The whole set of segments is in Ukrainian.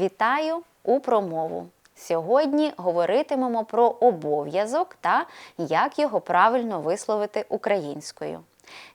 Вітаю у промову. Сьогодні говоритимемо про обов'язок та як його правильно висловити українською.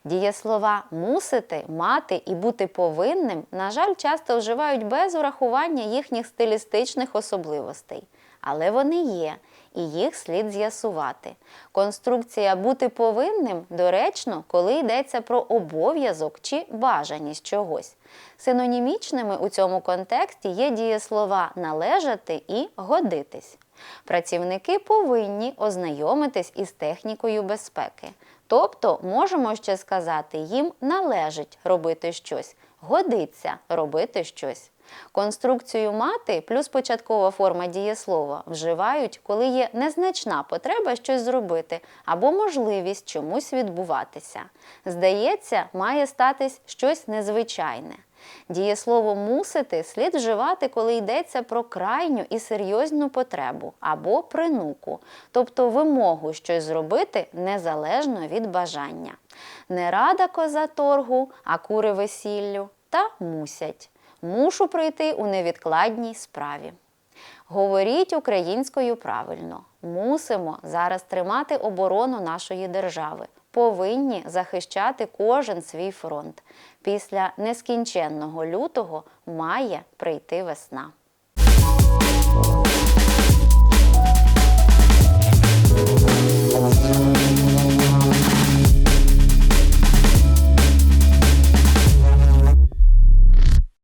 Дієслова мусити, мати і бути повинним, на жаль, часто вживають без урахування їхніх стилістичних особливостей. Але вони є, і їх слід з'ясувати. Конструкція бути повинним доречно, коли йдеться про обов'язок чи бажаність чогось. Синонімічними у цьому контексті є дієслова належати і годитись. Працівники повинні ознайомитись із технікою безпеки. Тобто можемо ще сказати, їм належить робити щось, годиться робити щось. Конструкцію мати плюс початкова форма дієслова вживають, коли є незначна потреба щось зробити або можливість чомусь відбуватися. Здається, має статись щось незвичайне. Дієслово мусити слід вживати, коли йдеться про крайню і серйозну потребу або принуку, тобто вимогу щось зробити незалежно від бажання. Не рада коза торгу, а кури весіллю та мусять. Мушу прийти у невідкладній справі. Говоріть українською правильно. Мусимо зараз тримати оборону нашої держави. Повинні захищати кожен свій фронт. Після нескінченного лютого має прийти весна.